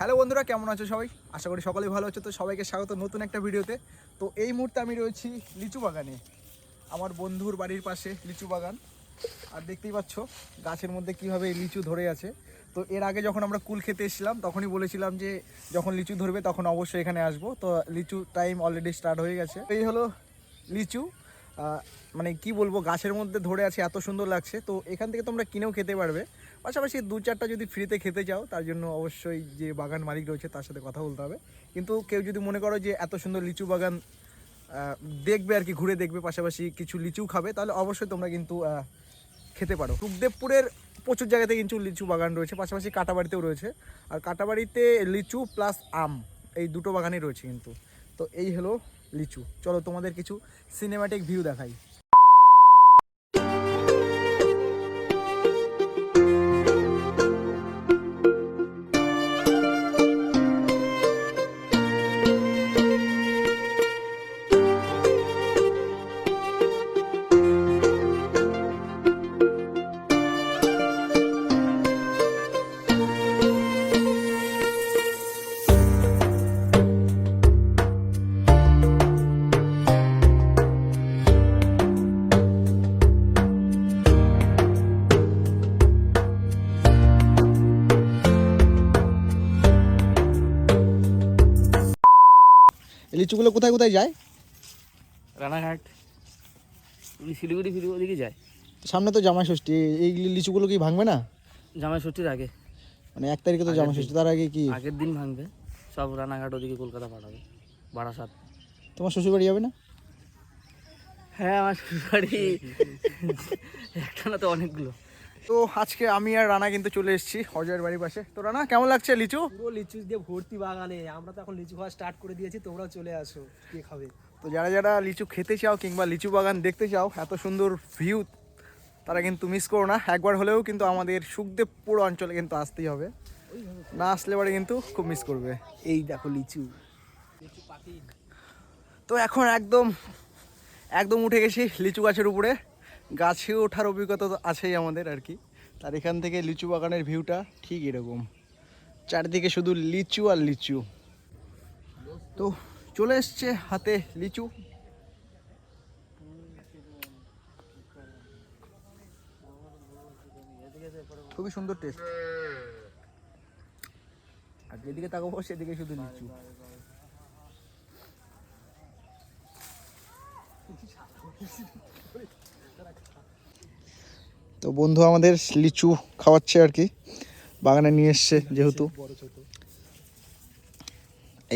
Hello বন্ধুরা, কেমন আছো সবাই? আশা করি সকলেই ভালো আছো। তো সবাইকে স্বাগত নতুন একটা ভিডিওতে। তো এই মুহূর্তে আমি রয়েছি লিচু বাগানে, আমার বন্ধুর বাড়ির পাশে লিচু বাগান। আর দেখতেই পাচ্ছ গাছের মধ্যে কীভাবে লিচু ধরে আছে। তো এর আগে যখন আমরা কুল খেতে এসেছিলাম, তখনই বলেছিলাম যে যখন লিচু ধরবে, তখন অবশ্যই এখানে আসব। তো লিচু টাইম অলরেডি স্টার্ট হয়ে গেছে। এই হলো লিচু। মানে কি বলব, গাছের মধ্যে ধরে আছে, এত সুন্দর লাগছে। তো এখান থেকে তোমরা কিনেও খেতে পারবে। পাশাপাশি দু চারটা যদি ফ্রিতে খেতে চাও তার জন্য অবশ্যই যে বাগান মালিক রয়েছে তার সাথে কথা বলতে হবে। কিন্তু কেউ যদি মনে করো যে এত সুন্দর লিচু বাগান দেখবে আর কি, ঘুরে দেখবে, পাশাপাশি কিছু লিচু খাবে, তাহলে অবশ্যই তোমরা কিন্তু খেতে পারো। সুখদেবপুরের প্রচুর জায়গাতে কিন্তু লিচু বাগান রয়েছে, পাশাপাশি কাটাবাড়িতেও রয়েছে। আর কাটাবাড়িতে লিচু প্লাস আম, এই দুটো বাগানই রয়েছে কিন্তু। তো এই হলো লিচু। চলো তোমাদের কিছু সিনেমাটিক ভিউ দেখাই। লিচুগুলো কোথায় কোথায় যায়? রানাঘাট। ওই শিলিগুড়ি ফিলিগুড়ি ওদিকে যায়। সামনে তো জামাই ষষ্ঠী এই লিচুগুলো কি ভাঙবে না? জামাই ষষ্ঠীর আগে। মানে এক তারিখে তো জামাই ষষ্ঠী তার আগে কি? আগের দিন ভাঙবে। সব রানাঘাট ওদিকে কলকাতা পাঠাবে। বারাসাত। তোমার শ্বশুর বাড়ি যাবে না? হ্যাঁ আমার শ্বশুরবাড়ি। একটা না তো অনেকগুলো। তো আজকে আমি আর রানা কিন্তু চলে এসেছি অজয়ের বাড়ির পাশে। তো রানা কেমন লাগছে লিচু? পুরো লিচু দিয়ে ভর্তি বাগানে। আমরা তো এখন লিচু খাওয়া স্টার্ট করে দিয়েছি তোমরাও চলে আসো কে খাবে? তো যারা যারা লিচু খেতে চাও কিংবা লিচু বাগান দেখতে চাও এত সুন্দর ভিউ তারা কিন্তু মিস করো না। একবার হলেও কিন্তু আমাদের সুখদেবপুর অঞ্চলে কিন্তু আসতেই হবে। না আসলে পরে কিন্তু খুব মিস করবে। এই দেখো লিচু। তো এখন একদম একদম উঠে গেছি লিচু গাছের উপরে। গাছে ওঠার অভিজ্ঞতা তো আছেই আমাদের আর কি। তার এখান থেকে লিচু বাগানের ভিউটা ঠিক এরকম। চারিদিকে শুধু লিচু আর লিচু। তো চলে এসছে হাতে লিচু। খুবই সুন্দর টেস্ট আর যেদিকে তাকাবো সেদিকে শুধু লিচু। তো বন্ধু আমাদের লিচু খাওয়াচ্ছে আর কি। বাগানে নিয়ে এসছে যেহেতু।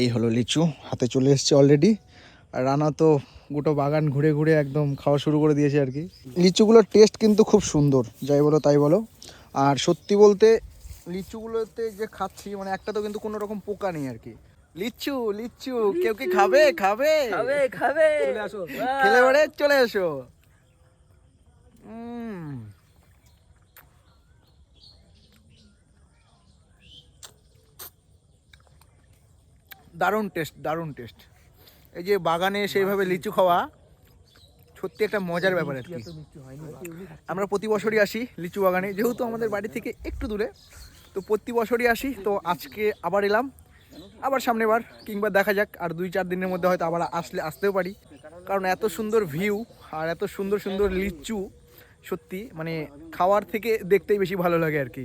এই হলো লিচু হাতে চলে এসছে অলরেডি আর রানা তো গোটো বাগান ঘুরে ঘুরে একদম খাওয়া শুরু করে দিয়েছে আর কি। লিচুগুলোর টেস্ট কিন্তু খুব সুন্দর যাই বলো তাই বলো। আর সত্যি বলতে লিচুগুলোতে যে খাচ্ছি মানে একটা তো কিন্তু কোনো রকম পোকা নেই আর কি। লিচু লিচু কেউ কি খাবে? খাবে? খাবে খাবে। চলে আসো। খেলে পরে চলে এসো। দারুণ টেস্ট দারুণ টেস্ট এই যে বাগানে সেইভাবে লিচু খাওয়া সত্যি একটা মজার ব্যাপার আর কি আমরা প্রতি বছরই আসি লিচু বাগানে যেহেতু আমাদের বাড়ি থেকে একটু দূরে। তো প্রতি বছরই আসি তো আজকে আবার এলাম। আবার সামনে বার কিংবা দেখা যাক আর দুই চার দিনের মধ্যে হয়তো আবার আসলে আসতেও পারি। কারণ এত সুন্দর ভিউ আর এত সুন্দর সুন্দর লিচু। সত্যি মানে খাওয়ার থেকে দেখতেই বেশি ভালো লাগে আর কি।